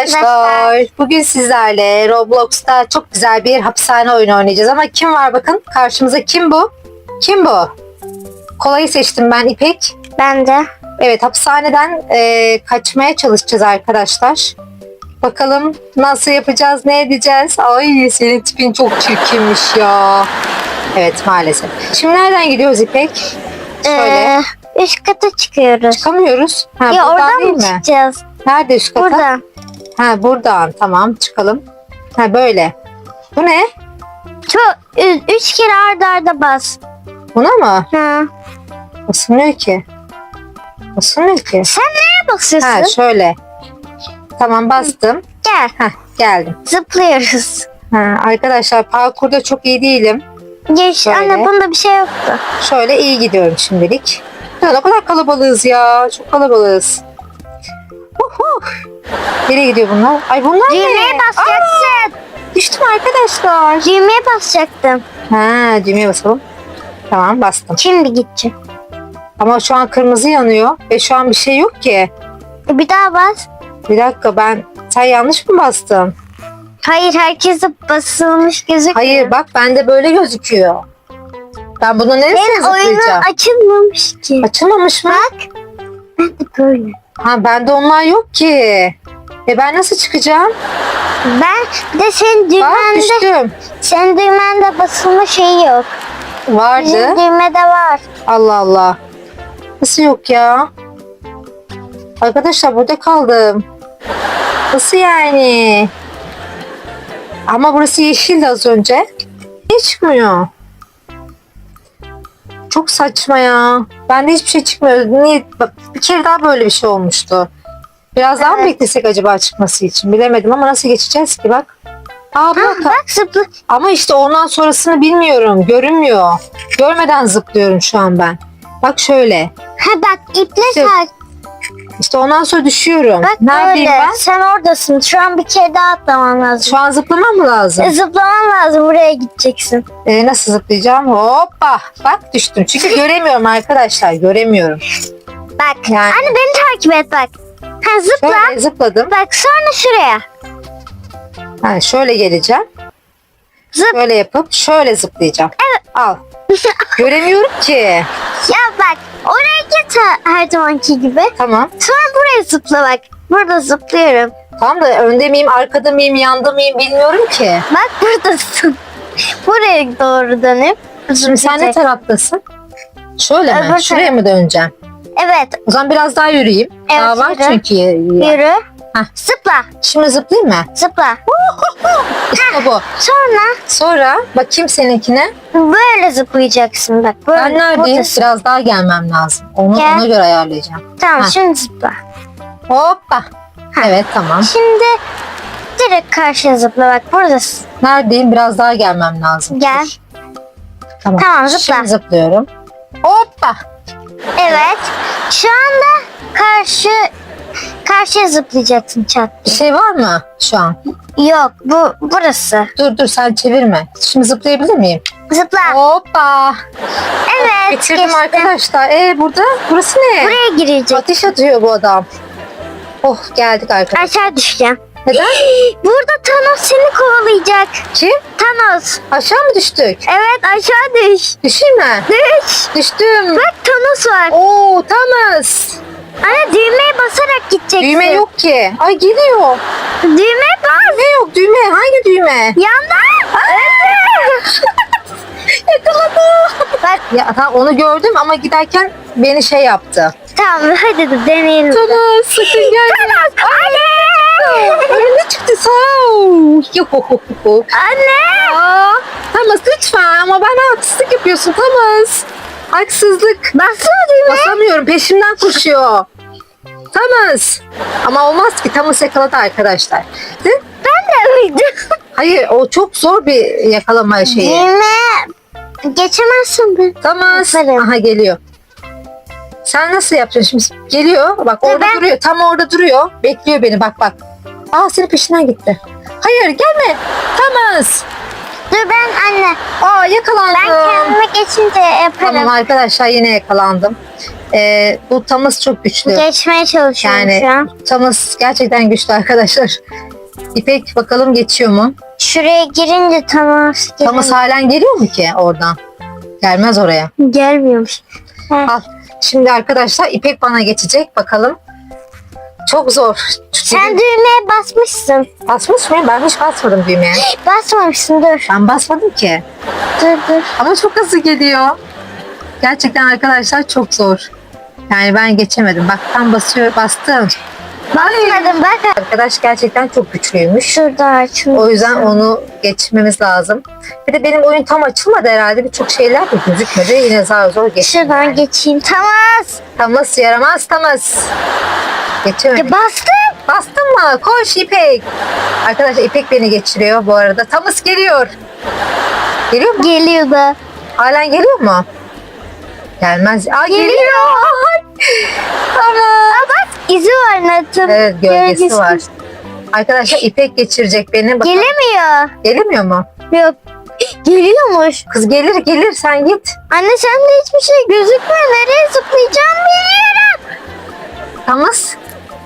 arkadaşlar. Bugün sizlerle Roblox'ta çok güzel bir hapishane oyunu oynayacağız. Ama kim var bakın? Karşımıza kim bu? Kim bu? Kolayı seçtim ben İpek. Ben de. Evet hapishaneden e, kaçmaya çalışacağız arkadaşlar. Bakalım nasıl yapacağız, ne edeceğiz? Ay senin tipin çok çirkinmiş ya. Evet maalesef. Şimdi nereden gidiyoruz İpek? Şöyle. Ee, üst kata çıkıyoruz. Çıkamıyoruz. Ha, ya oradan mı mi? çıkacağız? Nerede üst kata? Buradan. Ha buradan tamam çıkalım. Ha böyle. Bu ne? Çok, ü- üç kere arda arda bas. Buna mı? Hı. Basılmıyor ki. Basılmıyor ki. Sen nereye basıyorsun? Ha şöyle. Tamam bastım. Gel. Heh geldim. Zıplıyoruz. Ha, arkadaşlar parkurda çok iyi değilim. Geç. Anne bunda bir şey yoktu. Şöyle iyi gidiyorum şimdilik. Ya ne kadar kalabalığız ya. Çok kalabalığız. Uhu. Nereye gidiyor bunlar? Ay bunlar ne? Düğmeye basacaksın. Aa, düştüm arkadaşlar. Düğmeye basacaktım. Ha düğmeye basalım. Tamam bastım. Şimdi gideceğim. Ama şu an kırmızı yanıyor ve şu an bir şey yok ki. E, Bir daha bas. Bir dakika ben sen yanlış mı bastın? Hayır herkese basılmış gözüküyor. Hayır bak bende böyle gözüküyor. Ben bunu neresine Benim oyunu zıplayacağım? açılmamış ki. Açılmamış mı? Bak. Ben de böyle. Ha bende onlar yok ki. E ben nasıl çıkacağım? Ben bir de senin Bak düğmende, düştüm. senin düğmende basılma şeyi yok. Bizim Vardı. düğmede var. Allah Allah. Nasıl yok ya? Arkadaşlar burada kaldım. Nasıl yani? Ama burası yeşildi az önce. Niye çıkmıyor? Çok saçma ya. Bende hiçbir şey çıkmıyor. Niye? Bak, bir kere daha böyle bir şey olmuştu. Biraz daha mı Evet. beklesek acaba çıkması için? Bilemedim ama nasıl geçeceğiz ki bak. Aa Ha, bak. bak zıplı. Ama işte ondan sonrasını bilmiyorum. Görünmüyor. Görmeden zıplıyorum şu an ben. Bak şöyle. Ha bak iple İşte tak. İşte ondan sonra düşüyorum. Bak Neredeyim böyle. ben? Sen oradasın. Şu an bir kere daha atlaman lazım. Şu an zıplamam mı lazım? E, Zıplaman lazım. Buraya gideceksin. Ee, nasıl zıplayacağım? Hoppa. Bak düştüm. Çünkü göremiyorum arkadaşlar. Göremiyorum. Bak. Yani- Anne beni takip et bak. Ha zıpla. Şöyle zıpladım. Bak sonra şuraya. Ha, şöyle geleceğim. Zıp. Şöyle yapıp şöyle zıplayacağım. Evet. Al. Göremiyorum ki. Ya bak. Oraya git ha- her zamanki gibi. Tamam. Sonra buraya zıpla bak. Burada zıplıyorum. Tamam da önde miyim, arkada mıyım, yanda mıyım bilmiyorum ki. Bak buradasın. Buraya doğru dönüp Şimdi sen ne zıplayacaksın. taraftasın? Şöyle mi? Öbür Şuraya mı döneceğim? Evet O zaman biraz daha yürüyeyim. Evet, daha var yürü. çünkü. yürü. Heh. Zıpla. Şimdi zıplayayım mı? Zıpla. İşte bu. Sonra Sonra bakayım seninkine. böyle zıplayacaksın bak. Böyle. Ben neredeyim? buradasın. Biraz daha gelmem lazım. Onu Gel. ona göre ayarlayacağım. Tamam Heh. şimdi zıpla. Hoppa. Ha. Evet tamam. Şimdi direkt karşıya zıpla bak buradasın. Neredeyim? Biraz daha gelmem lazım. Gel. Dur. Tamam. Tamam, zıpla. Şimdi zıplıyorum. Hoppa. Evet. Şu anda karşı karşıya zıplayacaksın çat. Bir şey var mı şu an? Yok bu burası. Dur dur sen çevirme. Şimdi zıplayabilir miyim? Zıpla. Hoppa. Evet. Bitirdim geçtim. arkadaşlar. Ee burada? Burası ne? Buraya girecek. Ateş atıyor bu adam. Oh geldik arkadaşlar. Aşağı düşeceğim. Neden? Burada Thanos seni kovalayacak. Kim? Thanos. Aşağı mı düştük? Evet aşağı düş. Düşeyim mi? Düş. Düştüm. Bak Thanos var. Oo Thomas. Anne düğmeye basarak gideceksin. Düğme yok ki. Ay geliyor. Düğme bas. Ne yok düğme? Hangi düğme? Yandan. Yakaladım. Bak Ya tamam onu gördüm ama giderken beni şey yaptı. tamam hadi de deneyelim. Thomas sakın gelme. Thanos. Anne. Önüne çıktı sağ ol. Anne. Aa, Thomas lütfen ama bana haksızlık yapıyorsun Thomas. Haksızlık. Bassana düğme. Basamıyorum peşimden koşuyor. Thomas. Ama olmaz ki Thomas yakaladı arkadaşlar. Mi? Ben de öldüm. Hayır o çok zor bir yakalama şeyi. Düğme. Geçemezsin ben. Thomas. Yaparım. Aha geliyor. Sen nasıl yapacaksın şimdi? Geliyor. Bak orada ben- duruyor. Tam orada duruyor. Bekliyor beni. Bak bak. Aa senin peşinden gitti. Hayır gelme. Thomas. Dur ben anne. Aa yakalandım. Ben kendime geçince yaparım. Tamam arkadaşlar yine yakalandım. Ee, bu Thomas çok güçlü. Geçmeye çalışıyorum Yani şu an. Thomas gerçekten güçlü arkadaşlar. İpek bakalım geçiyor mu? Şuraya girince tamam. Thomas halen geliyor mu ki oradan? Gelmez oraya. Gelmiyormuş. Al. Şimdi arkadaşlar İpek bana geçecek. Bakalım. Çok zor. Sen düğmeye basmışsın. basmış mıyım? Ben hiç basmadım düğmeye. Basmamışsın dur. Ben basmadım ki. Dur dur. Ama çok hızlı geliyor. Gerçekten arkadaşlar çok zor. Yani ben geçemedim. Bak tam basıyor, bastım. Basmadım bak. Arkadaş gerçekten çok güçlüymüş. Şurada açmış. O yüzden onu geçmemiz lazım. Bir de benim oyun tam açılmadı herhalde. Birçok şeyler de gözükmedi. Yine zar zor geçtim. Şuradan yani. geçeyim. Tamam. Tamas yaramaz Tamas. Geçemedim. Ya bastım. Bastın mı? Koş İpek. Arkadaşlar İpek beni geçiriyor bu arada. Tamas geliyor. Geliyor mu? Geliyor da. Halen geliyor mu? Gelmez. Aa geliyor. tamam. Bak izi var Nat'ın. Evet gölgesi var. Arkadaşlar İpek geçirecek beni. Bak, Gelemiyor. gelemiyor mu? Yok. Geliyormuş. Kız gelir gelir sen git. Anne sende hiçbir şey gözükmüyor. Nereye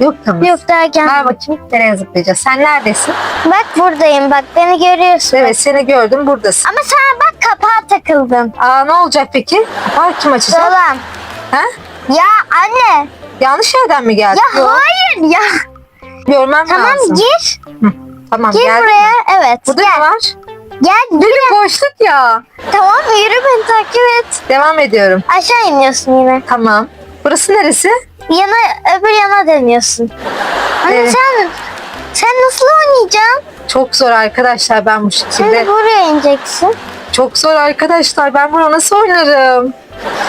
Yok Tamas. Yok daha gel. Ver bakayım nereye zıplayacağız. Sen neredesin? Bak buradayım bak beni görüyorsun. Evet seni gördüm buradasın. Ama sen bak kapağa takıldın. Aa ne olacak peki? Kapağı kim açacak? Dolan. Ha? Ya anne. Yanlış yerden mi geldin? Ya Yok, hayır ya. Görmem Tamam lazım. gir. Tamam Gir geldim. buraya. Evet. Burada gel. ne var? Gel. Benim boşluk ya. Tamam yürü beni takip et. Devam ediyorum. Aşağı iniyorsun yine. Tamam. Burası neresi? Yana öbür yana dönüyorsun. Anne Evet. sen sen nasıl oynayacaksın? Çok zor arkadaşlar ben bu Şimdi şekilde. buraya ineceksin. Çok zor arkadaşlar ben bunu nasıl oynarım?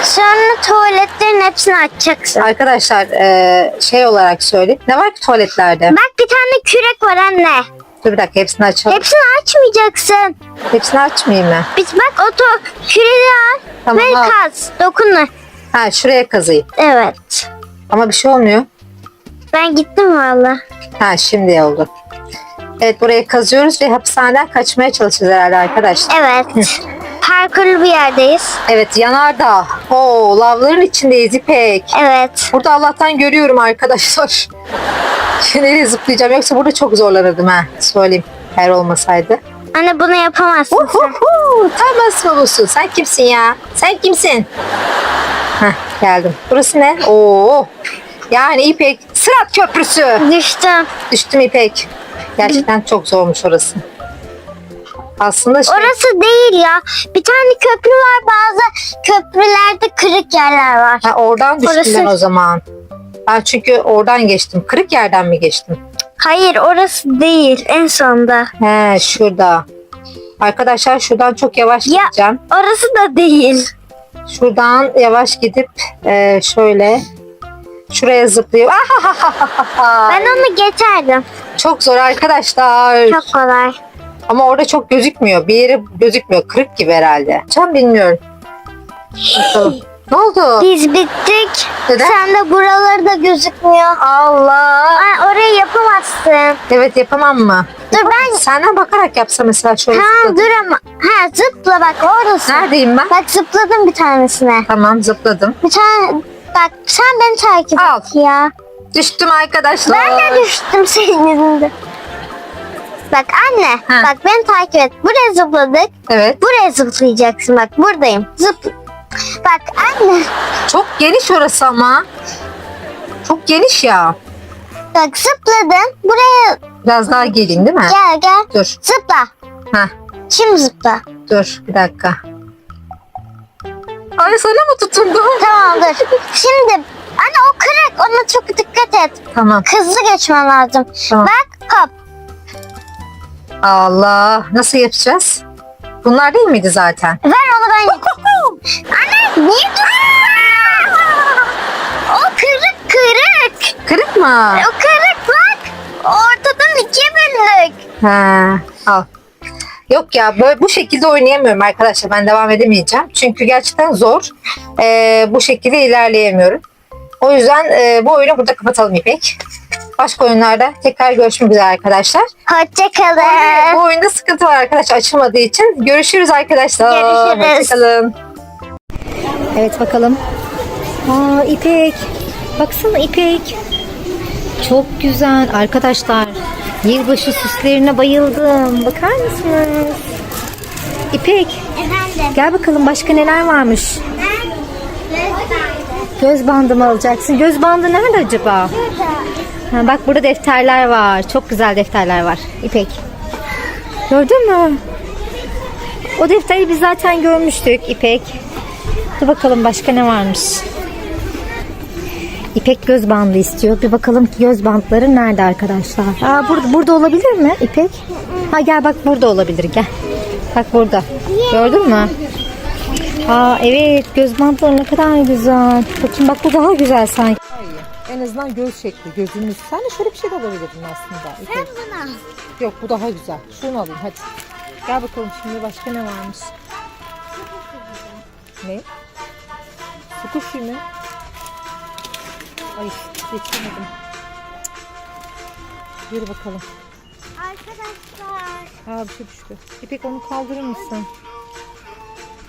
Sonra tuvaletlerin hepsini açacaksın. Arkadaşlar eee, şey olarak söyleyeyim. Ne var ki tuvaletlerde? Bak bir tane kürek var anne. Dur bir dakika hepsini açalım. Hepsini açmayacaksın. Hepsini açmayayım mı? Biz bak o to küreği al Tamam, ve al. kaz. Dokunma. Ha şuraya kazıyım. Evet. Ama bir şey olmuyor. Ben gittim valla. Ha şimdi oldu. Evet buraya kazıyoruz ve hapishaneden kaçmaya çalışacağız herhalde arkadaşlar. Evet. Parkurlu bir yerdeyiz. Evet yanardağ. Oo lavların içindeyiz İpek. Evet. Burada Allah'tan görüyorum arkadaşlar. Nereye zıplayacağım yoksa burada çok zorlanırdım ha. Söyleyeyim eğer olmasaydı. Anne bunu yapamazsın sen. Uhuhu, Thomas babusu sen kimsin ya? Sen kimsin? Heh, geldim. Burası ne? Oo. Yani İpek Sırat Köprüsü. Düştüm. Düştüm İpek. Gerçekten çok zormuş orası. Aslında şey, Orası değil ya. Bir tane köprü var. Bazı köprülerde kırık yerler var. ha, oradan düştüm Orası- ben o zaman. Ben çünkü oradan geçtim. Kırık yerden mi geçtim? Hayır orası değil. En sonda. He şurada. Arkadaşlar şuradan çok yavaş Ya. gideceğim. Orası da değil. Şuradan yavaş gidip e, şöyle şuraya zıplayıp Ben onu geçerdim. çok zor arkadaşlar. Çok kolay. Ama orada çok gözükmüyor. Bir yeri gözükmüyor. Kırık gibi herhalde. Can bilmiyorum. Bakalım. Ne oldu? Biz bittik. Neden? Sen de buraları da gözükmüyor. Allah. Aa, orayı yapamazsın. Evet yapamam mı? Dur ben... Senden bakarak yapsa mesela şöyle Ha zıpladım. dur ama. Ha zıpla bak orası. Neredeyim ben? Bak zıpladım bir tanesine. Tamam zıpladım. Bir tane... Bak sen beni takip Al. et ya. Düştüm arkadaşlar. Ben de düştüm senin yüzünden. Bak anne. Ha. Bak beni takip et. Buraya zıpladık. Evet. Buraya zıplayacaksın bak buradayım. Zıp. Bak anne. Çok geniş orası ama. Çok geniş ya. Bak zıpladın. Buraya Biraz daha geleyim değil mi? gel gel. Dur. Zıpla. Heh, Şimdi zıpla. dur bir dakika. Ay sana mı tutundu? Tamam dur. Şimdi anne o kırık ona çok dikkat et. Tamam. Hızlı geçmen lazım. Tamam. Bak hop. Allah. Nasıl yapacağız? Bunlar değil miydi zaten? Ver onu ben. anne niye duruyorsun? O kırık kırık. Kırık mı? O kırık bak. Ortadan ikiye bölünük. Ha, al. Yok ya böyle bu şekilde oynayamıyorum arkadaşlar. Ben devam edemeyeceğim. Çünkü gerçekten zor. Ee, bu şekilde ilerleyemiyorum. O yüzden e, bu oyunu burada kapatalım İpek. Başka oyunlarda tekrar görüşmek üzere arkadaşlar. Hoşçakalın. Bu oyunda sıkıntı var arkadaşlar açılmadığı için. Görüşürüz arkadaşlar. Görüşürüz. Hoşçakalın. Evet bakalım. Aa İpek. Baksana İpek. Çok güzel. Arkadaşlar yılbaşı süslerine bayıldım. Bakar mısınız? İpek Efendim. gel bakalım başka neler varmış. Ben Göz bandı mı alacaksın? Göz bandı nerede acaba? Ha, bak burada defterler var. Çok güzel defterler var. İpek. Gördün mü? O defteri biz zaten görmüştük İpek. Dur bakalım başka ne varmış. İpek göz bandı istiyor. Bir bakalım göz bantları nerede arkadaşlar? Aa, burada, burada olabilir mi İpek? Ha gel bak burada olabilir gel. Bak burada. Gördün mü? Aa evet göz bantları ne kadar güzel. Bakayım bak bu daha güzel sanki. En azından göz şekli, gözümüz. Sen de şöyle bir şey de alabilirdin aslında. İpek. buna. Yok bu daha güzel. Şunu alayım hadi. Gel bakalım şimdi başka ne varmış? Ne? Sukuşi mi? Ay geçemedim. Yürü bakalım. Arkadaşlar. Aa bir şey düştü. İpek onu kaldırır mısın?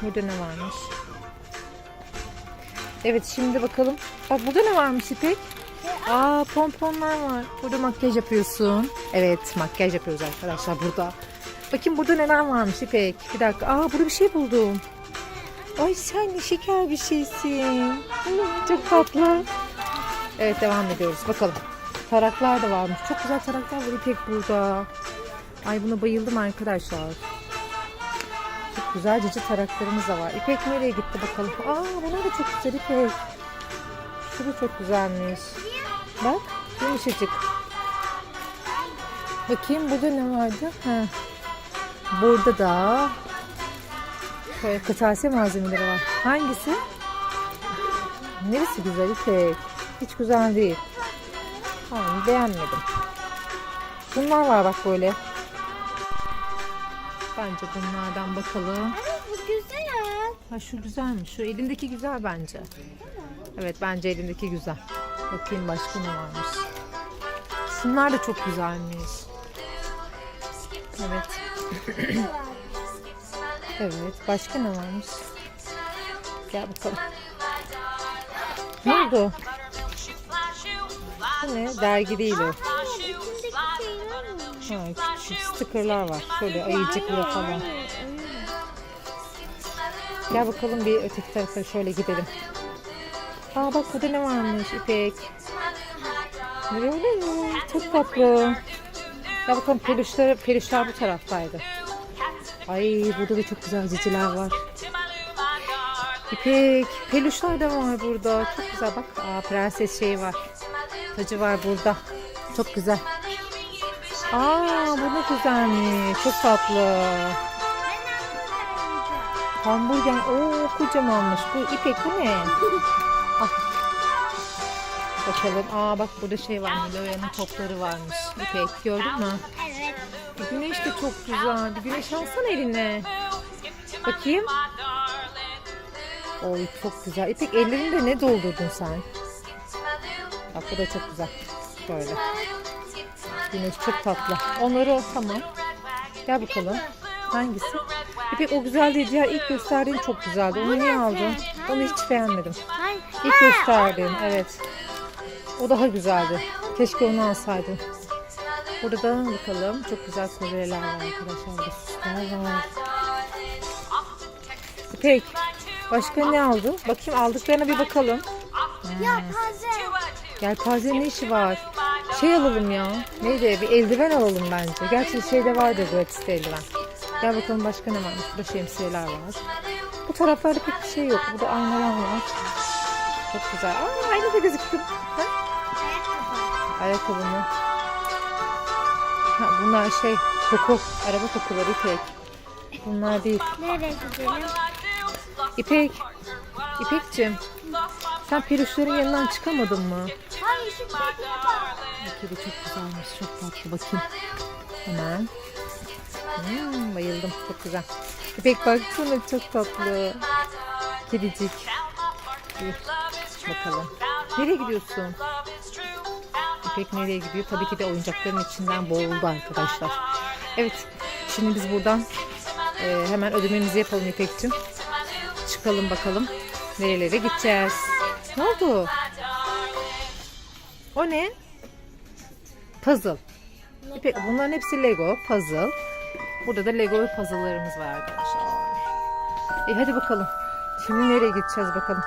Burada ne varmış? Evet şimdi bakalım. Bak burada ne varmış İpek? Aa pomponlar var. Burada makyaj yapıyorsun. Evet makyaj yapıyoruz arkadaşlar burada. Bakayım burada neler varmış İpek. Bir dakika. Aa burada bir şey buldum. Ay sen şeker bir şeysin. Çok tatlı. Evet devam ediyoruz. Bakalım. Taraklar da varmış. Çok güzel taraklar var İpek burada. Ay buna bayıldım arkadaşlar. Çok güzel cici taraklarımız da var. İpek nereye gitti bakalım. Aa bunlar da çok güzel İpek. Şu da çok güzelmiş. Bak yumuşacık. Bakayım burada ne vardı? Ha. Burada da şöyle kırtasiye malzemeleri var. Hangisi? Neresi güzel İpek? Hiç güzel değil. Tamam beğenmedim. Bunlar var bak böyle. Bence bunlardan bakalım. Bu güzel. Ha şu güzelmiş. Şu elindeki güzel bence. Evet bence elindeki güzel. Bakayım başka ne varmış. Şunlar da çok güzelmiş. Evet. Evet. Başka ne varmış? Gel bakalım. Ne oldu? Bu ne? Dergi değil o. Ha, küçük stickerlar var. Şöyle ayıcıklı falan. Gel bakalım bir öteki tarafa şöyle gidelim. Aa bak burada ne varmış İpek. Öyle mi? Çok tatlı. Gel bakalım peluşlar, peluşlar bu taraftaydı. Ay burada da çok güzel ciciler var. İpek peluşlar da var burada. Çok güzel bak. Aa prenses şeyi var. Tacı var burada. Çok güzel. Aa bu ne güzelmiş. Çok tatlı. Hamburger. Oo kocamanmış. Bu İpek bu ne? Al. Bakalım. Aa bak burada şey var. Niloya'nın topları varmış. İpek gördün mü? Güneş de çok güzel. Bir güneş alsana eline. Bakayım. Oy çok güzel. İpek ellerinde ne doldurdun sen? Bak bu da çok güzel. Şöyle. Güneş çok tatlı. Onları o tamam. Gel bakalım. Hangisi? İpek o güzel değil. Diğer ilk gösterdiğin çok güzeldi. Onu niye aldın? Onu hiç beğenmedim. İlk gösterdiğin evet. O daha güzeldi. Keşke onu alsaydın. Burada da bakalım. Çok güzel kolyeler var arkadaşlar. Burada süsler var. İpek. Başka ne aldı? Bakayım aldıklarına bir bakalım. Ya hazır. Yelpaze ne işi var? Şey alalım ya. Neydi? Bir eldiven alalım bence. Gerçi şeyde vardı gratis eldiven. Gel bakalım başka ne varmış. Burada şemsiyeler var. Bu taraflarda pek bir şey yok. Burada aynalar var. Çok güzel. Aa, aynı da gözüktü. Ha? Ayakkabı mı? Ha, bunlar şey koku. Araba kokuları İpek. Bunlar değil. Nereye gidelim? İpek. İpek'cim. Sen peruşların yanından çıkamadın mı? Hayır şu kediye bak. Bu kedi çok güzelmiş. Çok tatlı. Bakayım. Hemen. Hmm, bayıldım. Çok güzel. İpek baksana çok tatlı. Kedicik. Bir bakalım. Nereye gidiyorsun? İpek nereye gidiyor? Tabii ki de oyuncakların içinden boğuldu arkadaşlar. Evet. Şimdi biz buradan e, hemen ödememizi yapalım İpek'cim. Çıkalım bakalım. Nerelere gideceğiz? Ne oldu? O ne? Puzzle. İpek, bunların hepsi Lego, puzzle. Burada da Lego puzzle'larımız var arkadaşlar. E hadi bakalım. Şimdi nereye gideceğiz bakalım.